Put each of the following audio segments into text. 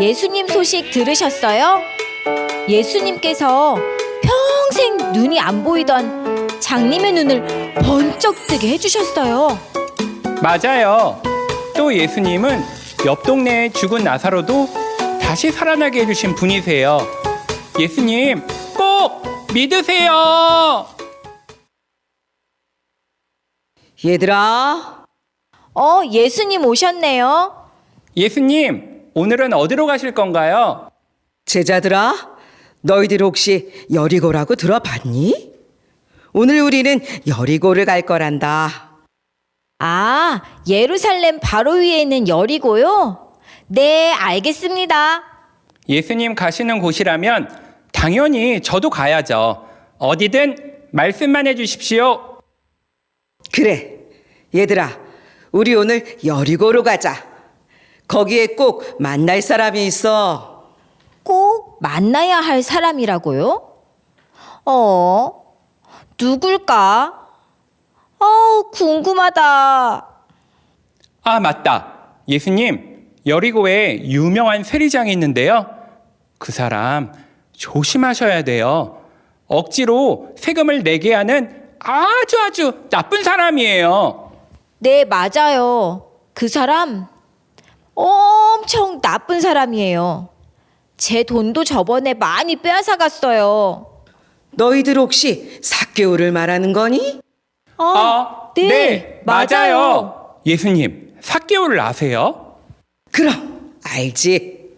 예수님 소식 들으셨어요? 예수님께서 평생 눈이 안 보이던 장님의 눈을 번쩍 뜨게 해주셨어요. 맞아요. 또 예수님은 옆 동네에 죽은 나사로도 다시 살아나게 해주신 분이세요. 예수님 꼭 믿으세요. 얘들아, 어, 예수님 오셨네요. 예수님 오늘은 어디로 가실 건가요? 제자들아, 너희들 혹시 여리고라고 들어봤니? 오늘 우리는 여리고를 갈 거란다. 아, 예루살렘 바로 위에 있는 여리고요? 네, 알겠습니다. 예수님 가시는 곳이라면 당연히 저도 가야죠. 어디든 말씀만 해주십시오. 그래, 얘들아, 우리 오늘 여리고로 가자. 거기에 꼭 만날 사람이 있어. 꼭 만나야 할 사람이라고요? 어, 누굴까? 어, 궁금하다. 아 맞다. 예수님 여리고에 유명한 세리장이 있는데요. 그 사람 조심하셔야 돼요. 억지로 세금을 내게 하는 아주 아주 나쁜 사람이에요. 네, 맞아요. 그 사람 엄청 나쁜 사람이에요. 제 돈도 저번에 많이 빼앗아 갔어요. 너희들 혹시 사개오를 말하는 거니? 아, 네, 맞아요. 예수님 사개오를 아세요? 그럼 알지.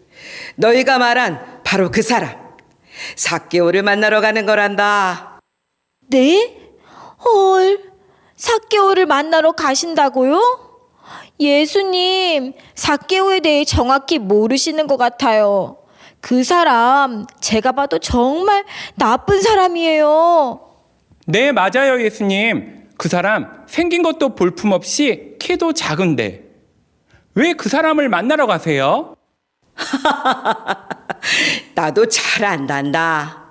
너희가 말한 바로 그 사람. 사개오를 만나러 가는 거란다. 네? 헐, 사개오를 만나러 가신다고요? 예수님, 사개오에 대해 정확히 모르시는 것 같아요. 그 사람, 제가 봐도 정말 나쁜 사람이에요. 네, 맞아요, 예수님. 그 사람 생긴 것도 볼품없이 키도 작은데 왜 그 사람을 만나러 가세요? 나도 잘 안단다.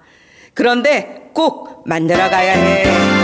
그런데 꼭 만나러 가야 해.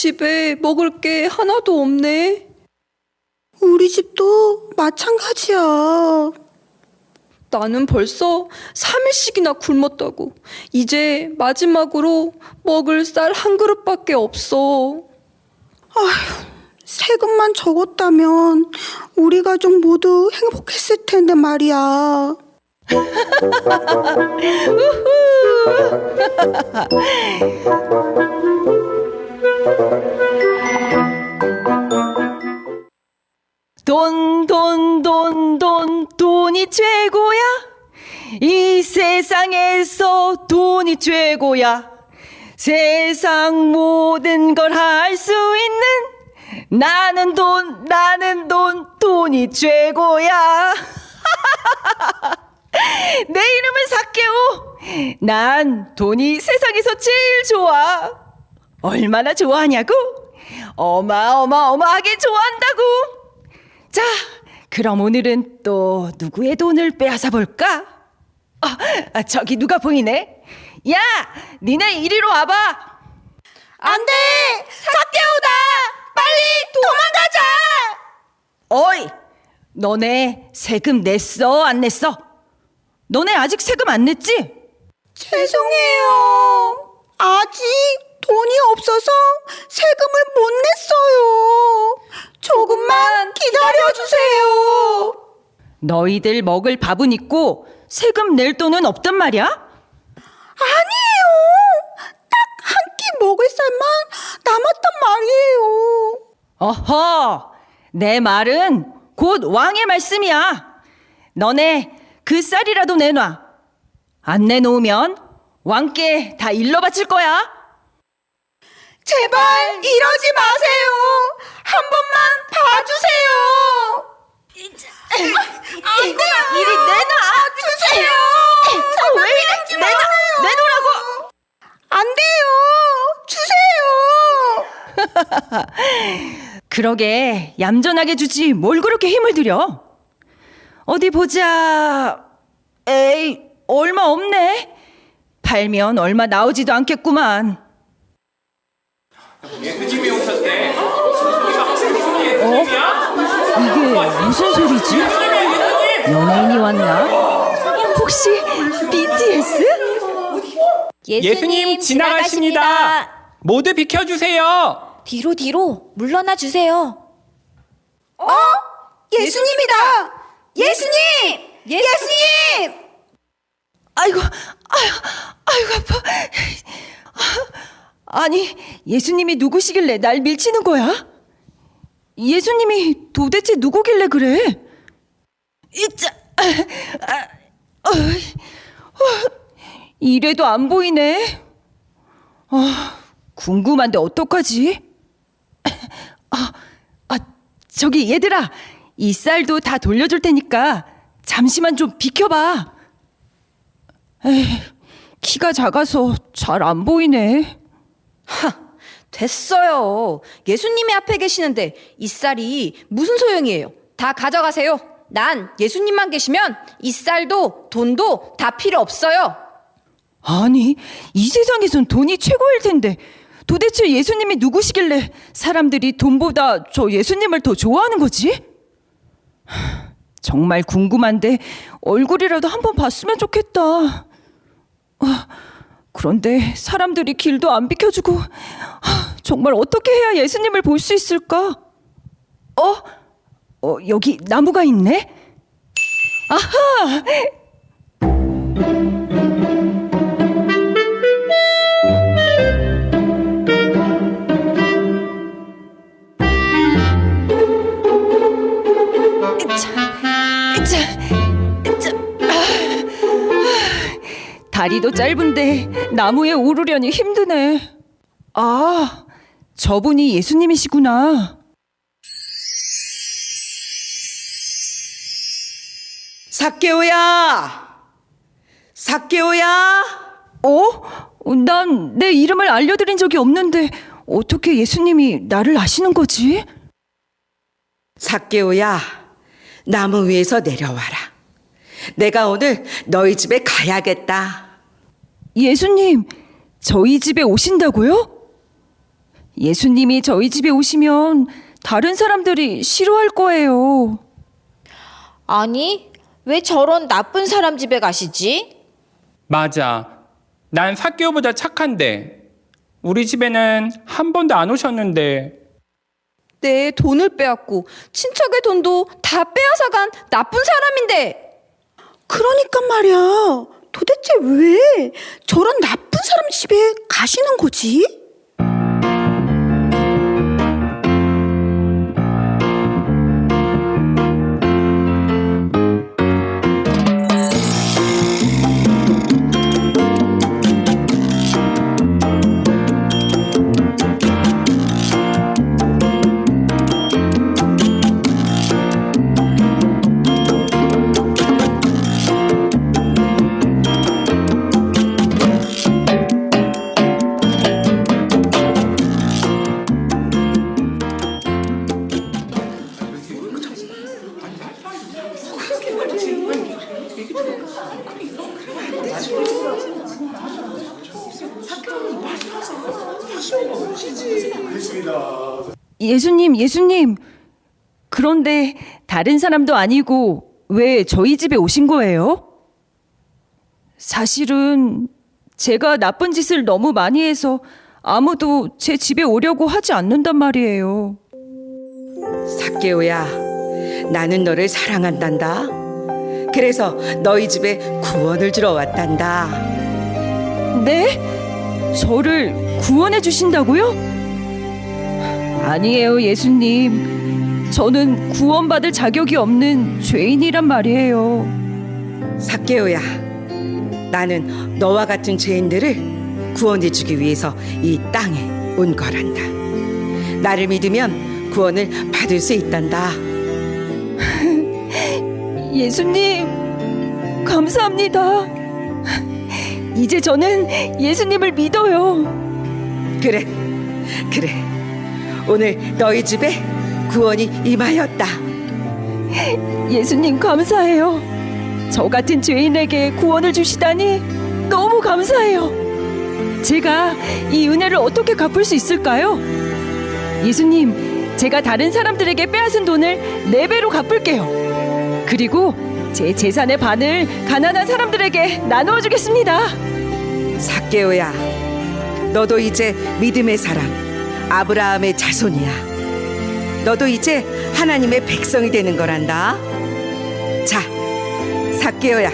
집에 먹을 게 하나도 없네. 우리 집도 마찬가지야. 나는 벌써 3일씩이나 굶었다고. 이제 마지막으로 먹을 쌀 한 그릇밖에 없어. 세금만 적었다면 우리 가족 모두 행복했을 텐데 말이야. 돈, 돈, 돈, 돈, 돈이 최고야. 이 세상에서 돈이 최고야. 세상 모든 걸 할 수 있는 나는 돈, 나는 돈, 돈이 최고야. 내 이름은 사케오. 난 돈이 세상에서 제일 좋아. 얼마나 좋아하냐고? 어마어마어마하게 좋아한다고. 자, 그럼 오늘은 또 누구의 돈을 빼앗아 볼까? 아, 아, 저기 누가 보이네? 야, 니네 이리로 와봐. 안 돼! 사케오다! 빨리 도망가자! 어이, 너네 세금 냈어, 안 냈어? 너네 아직 세금 안 냈지? 죄송해요. 아직 돈이 없어서 세금을 못 냈어요. 조금만 기다려주세요. 너희들 먹을 밥은 있고 세금 낼 돈은 없단 말이야? 아니에요. 딱 한 끼 먹을 쌀만 남았단 말이에요. 어허, 내 말은 곧 왕의 말씀이야. 너네 그 쌀이라도 내놔. 안 내놓으면 왕께 다 일러 바칠 거야. 제발 이러지 마세요. 한 번만 봐주세요. 안 돼요. 이리 내놔. 주세요. 왜 이래? 내놔, 내놓으라고. 안 돼요. 주세요. 그러게 얌전하게 주지 뭘 그렇게 힘을 들여? 어디 보자. 에이 얼마 없네. 팔면 얼마 나오지도 않겠구만. 예수님이 오셨대. 어? 이게 무슨 소리지? 연예인이 왔나? 혹시 BTS? 예수님 지나가십니다. 모두 비켜주세요. 뒤로 뒤로 물러나 주세요. 예수님이다. 예수님. 예수님. 아이고, 아유, 아이고 아파. 아니 예수님이 누구시길래 날 밀치는 거야? 예수님이 도대체 누구길래 그래? 이짜, 아, 아, 어, 이래도 안 보이네. 아, 궁금한데 어떡하지? 아, 아, 저기 얘들아, 이 쌀도 다 돌려줄 테니까 잠시만 좀 비켜봐. 에이, 키가 작아서 잘 안 보이네. 됐어요. 예수님이 앞에 계시는데 이 쌀이 무슨 소용이에요? 다 가져가세요. 난 예수님만 계시면 이 쌀도 돈도 다 필요 없어요. 아니, 이 세상에선 돈이 최고일 텐데 도대체 예수님이 누구시길래 사람들이 돈보다 저 예수님을 더 좋아하는 거지? 하, 정말 궁금한데 얼굴이라도 한번 봤으면 좋겠다. 아, 그런데 사람들이 길도 안 비켜주고 하, 정말 어떻게 해야 예수님을 볼 수 있을까? 어? 어, 여기 나무가 있네? 아하! 으차. 아, 다리도 짧은데 나무에 오르려니 힘드네. 아, 저분이 예수님이시구나. 사케오야! 사케오야! 어? 난 내 이름을 알려드린 적이 없는데 어떻게 예수님이 나를 아시는 거지? 사케오야, 나무 위에서 내려와라. 내가 오늘 너희 집에 가야겠다. 예수님, 저희 집에 오신다고요? 예수님이 저희 집에 오시면 다른 사람들이 싫어할 거예요. 아니, 왜 저런 나쁜 사람 집에 가시지? 맞아. 난 사개오보다 착한데. 우리 집에는 한 번도 안 오셨는데. 내 돈을 빼앗고 친척의 돈도 다 빼앗아간 나쁜 사람인데 그러니까 말이야. 도대체 왜 저런 나쁜 사람 집에 가시는 거지? 예수님, 예수님. 그런데 다른 사람도 아니고 왜 저희 집에 오신 거예요? 사실은 제가 나쁜 짓을 너무 많이 해서 아무도 제 집에 오려고 하지 않는단 말이에요. 사케오야, 나는 너를 사랑한단다. 그래서 너희 집에 구원을 주러 왔단다. 네? 저를 구원해 주신다고요? 아니에요, 예수님. 저는 구원받을 자격이 없는 죄인이란 말이에요. 삭개오야, 나는 너와 같은 죄인들을 구원해 주기 위해서 이 땅에 온 거란다. 나를 믿으면 구원을 받을 수 있단다. 예수님, 감사합니다. 이제 저는 예수님을 믿어요. 그래, 그래. 오늘 너희 집에 구원이 임하였다. 예수님 감사해요. 저 같은 죄인에게 구원을 주시다니 너무 감사해요. 제가 이 은혜를 어떻게 갚을 수 있을까요? 예수님, 제가 다른 사람들에게 빼앗은 돈을 네 배로 갚을게요. 그리고 제 재산의 반을 가난한 사람들에게 나누어 주겠습니다. 삭개오야, 너도 이제 믿음의 사람, 아브라함의 자손이야. 너도 이제 하나님의 백성이 되는 거란다. 자, 삭개오야,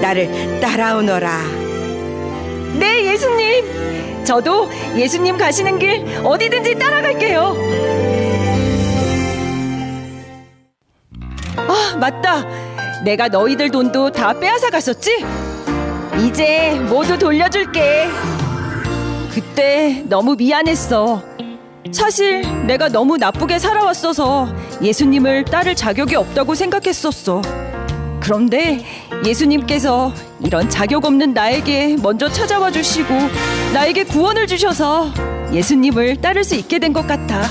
나를 따라오너라. 네, 예수님. 저도 예수님 가시는 길 어디든지 따라갈게요. 맞다. 내가 너희들 돈도 다 빼앗아 갔었지? 이제 모두 돌려줄게. 그때 너무 미안했어. 사실 내가 너무 나쁘게 살아왔어서 예수님을 따를 자격이 없다고 생각했었어. 그런데 예수님께서 이런 자격 없는 나에게 먼저 찾아와 주시고 나에게 구원을 주셔서 예수님을 따를 수 있게 된 것 같아.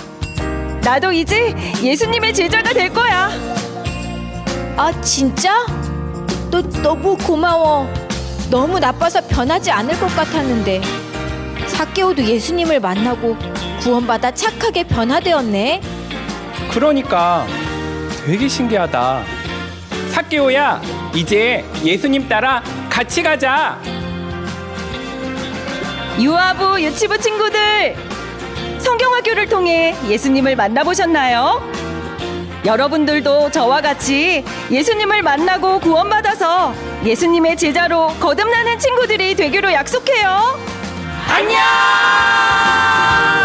나도 이제 예수님의 제자가 될 거야. 아, 진짜? 너 너무 고마워. 너무 나빠서 변하지 않을 것 같았는데. 사케오도 예수님을 만나고 구원받아 착하게 변화되었네. 그러니까 되게 신기하다. 사케오야, 이제 예수님 따라 같이 가자. 유아부 유치부 친구들 성경학교를 통해 예수님을 만나보셨나요? 여러분들도 저와 같이 예수님을 만나고 구원받아서 예수님의 제자로 거듭나는 친구들이 되기로 약속해요. 안녕!